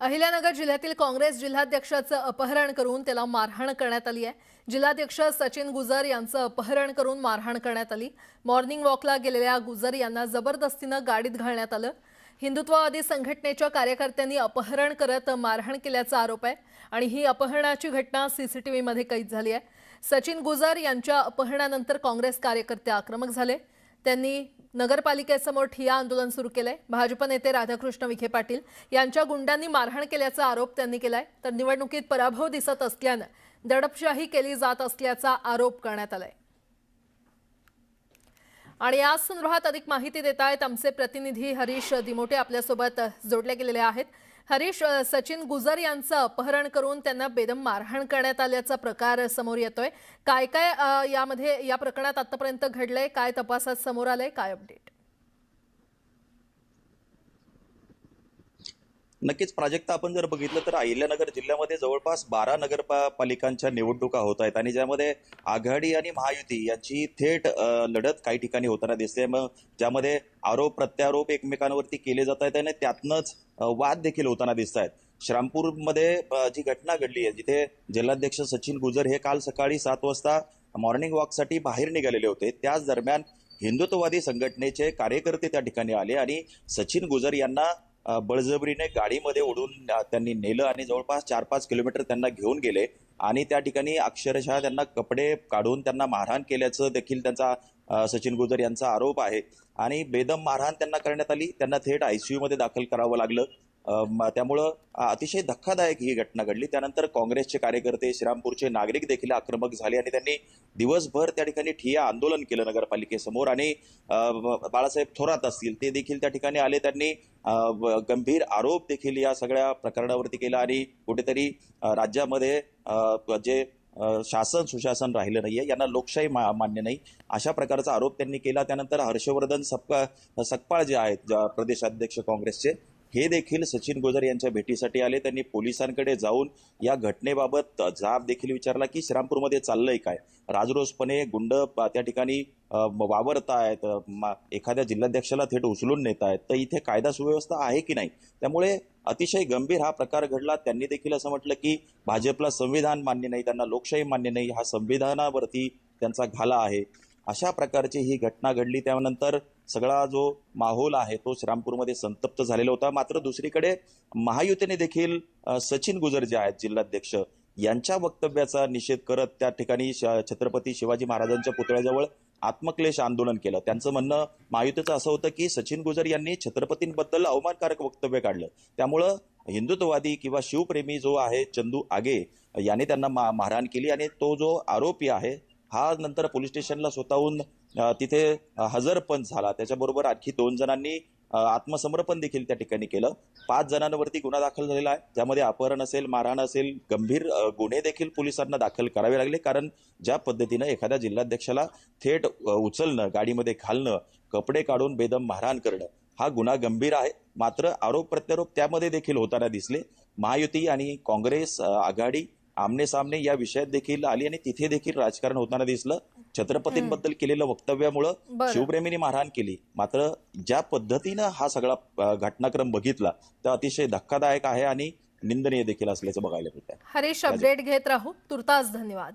अहिल्यानगर जिल्ह्यातील काँग्रेस जिल्हाध्यक्षाचं अपहरण करून त्याला मारहाण करण्यात आली आहे. जिल्हाध्यक्ष सचिन गुजर यांचं अपहरण करून मारहाण करण्यात आली. मॉर्निंग वॉकला गेलेल्या गुजर यांना जबरदस्तीनं गाडीत घालण्यात आलं. हिंदुत्ववादी संघटनेच्या कार्यकर्त्यांनी अपहरण करत मारहाण केल्याचा आरोप आहे आणि ही अपहरणाची घटना सीसीटीव्हीमध्ये कैद झाली आहे. सचिन गुजर यांच्या अपहरणानंतर काँग्रेस कार्यकर्ते आक्रमक झाले. त्यांनी नगरपालिकेसमोर ठिया आंदोलन सुरू केलंय. भाजप नेते राधाकृष्ण विखे पाटील यांच्या गुंडांनी मारहाण केल्याचा आरोप त्यांनी केलाय. तर निवडणुकीत पराभव दिसत असल्यानं दडपशाही केली जात असल्याचा आरोप करण्यात आलाय. आणि या संदर्भात अधिक माहिती देत आहेत आमचे प्रतिनिधी हरीश दिमोटे आपल्यासोबत जोडले गेलेले आहेत. हरीश सचिन गुजर यांचं अपहरण करून त्यांना बेदम मारहाण करण्यात आल्याचा प्रकार समोर येतोय. काय काय यामध्ये या प्रकरणात आतापर्यंत घडलंय? काय तपासात समोर आलंय? काय अपडेट नक्कीच प्राजक्ता आपण जर बघितलं तर अहिल्यानगर जिल्ह्यामध्ये जवळपास बारा नगरपालिकांच्या निवडणुका होत आहेत आणि ज्यामध्ये आघाडी आणि महायुती यांची थेट लढत काही ठिकाणी होताना दिसते. मग ज्यामध्ये आरोप प्रत्यारोप एकमेकांवरती केले जात आहेत आणि त्यातनंच वाद देखील होताना दिसत आहेत. श्रामपूरमध्ये जी घटना घडली आहे जिथे जिल्हाध्यक्ष सचिन गुजर हे काल सकाळी सात वाजता मॉर्निंग वॉकसाठी बाहेर निघालेले होते. त्याच दरम्यान हिंदुत्ववादी संघटनेचे कार्यकर्ते त्या ठिकाणी आले आणि सचिन गुजर यांना बळजबरीने गाडीमध्ये ओढून त्यांनी नेलं आणि जवळपास चार पाच किलोमीटर त्यांना घेऊन गेले. आणि त्या ठिकाणी अक्षरशः त्यांना कपडे काढून त्यांना मारहाण केल्याचं देखील त्यांचा सचिन गुजर यांचा आरोप आहे. आणि बेदम मारहाण त्यांना करण्यात आली. त्यांना थेट आयसीयू मध्ये दाखल करावं लागलं. त्यामुळं अतिशय धक्कादायक ही घटना घडली. त्यानंतर काँग्रेसचे कार्यकर्ते श्रीरामपूरचे नागरिक देखील आक्रमक झाले आणि त्यांनी दिवसभर त्या ठिकाणी ठिया आंदोलन केलं नगरपालिकेसमोर आणि बाळासाहेब थोरात असतील ते देखील त्या ठिकाणी आले. त्यांनी गंभीर आरोप देखील या सगळ्या प्रकरणावरती केला आणि कुठेतरी राज्यामध्ये जे शासन सुशासन राहिलं नाहीये यांना लोकशाही मा- मान्य नाही. अशा प्रकारचा आरोप त्यांनी केला. त्यानंतर हर्षवर्धन सपका सकपाळ जे आहेत प्रदेशाध्यक्ष काँग्रेसचे हे देखील सचिन गुजर यांच्या भेटीसाठी आले. त्यांनी पोलिसांकडे जाऊन या घटनेबाबत जाब देखील विचारला की श्रीरामपूरमध्ये चाललंय काय? राजरोसपणे गुंड त्या ठिकाणी वावरत आहेत. वावरतायत मा- एखाद्या जिल्हाध्यक्षाला थेट उचलून नेत आहेत. तर इथे कायदा सुव्यवस्था आहे की नाही? त्यामुळे अतिशय गंभीर हा प्रकार घडला. त्यांनी देखील असं म्हटलं की भाजपला संविधान मान्य नाही त्यांना लोकशाही मान्य नाही. हा संविधानावरती त्यांचा घाला आहे. अशा प्रकारची ही घटना घडली. त्यानंतर सगळा जो माहोल आहे तो श्रीरामपूरमध्ये संतप्त झालेला होता. मात्र दुसरीकडे महायुतीने देखील सचिन गुजर जे आहेत जिल्हाध्यक्ष यांच्या वक्तव्याचा निषेध करत त्या ठिकाणी श- छत्रपती शिवाजी महाराजांच्या पुतळ्याजवळ आत्मक्लेश आंदोलन केलं. त्यांचं म्हणणं महायुतीचं असं होतं की सचिन गुजर यांनी छत्रपतींबद्दल अवमानकारक वक्तव्य काढलं. त्यामुळं हिंदुत्ववादी किंवा शिवप्रेमी जो आहे चंदू आगे याने त्यांना मा- मारहाण केली आणि तो जो आरोपी आहे हा नंतर पोलीस स्टेशनला स्वतःहून तिथे हजरपंच हजर पण झाला. त्याच्याबरोबर आणखी दोन जणांनी आत्मसमर्पण देखील त्या ठिकाणी केलं. पाच जणांवरती गुन्हा दाखल झालेला आहे. ज्यामध्ये अपहरण असेल मारहाण असेल गंभीर गुन्हे देखील पोलिसांना दाखल करावे लागले. कारण ज्या पद्धतीनं एखाद्या जिल्हाध्यक्षाला थेट उचलणं गाडीमध्ये घालणं कपडे काढून बेदम मारहाण करणं हा गुन्हा गंभीर आहे. मात्र आरोप प्रत्यारोप त्यामध्ये देखील होताना दिसले. महायुती आणि काँग्रेस आघाडी आमने सामने या विषयात देखील आली आणि तिथे देखील राजकारण होताना दिसलं. छत्रपतींबद्दल केलेलं वक्तव्यामुळं. शिवप्रेमींनी मारहाण केली. मात्र ज्या पद्धतीनं हा सगळा घटनाक्रम बघितला तर अतिशय धक्कादायक आहे आणि निंदनीय देखील असल्याचं बघायला मिळतं हरीश अपडेट घेत राहू. तुर्तास धन्यवाद.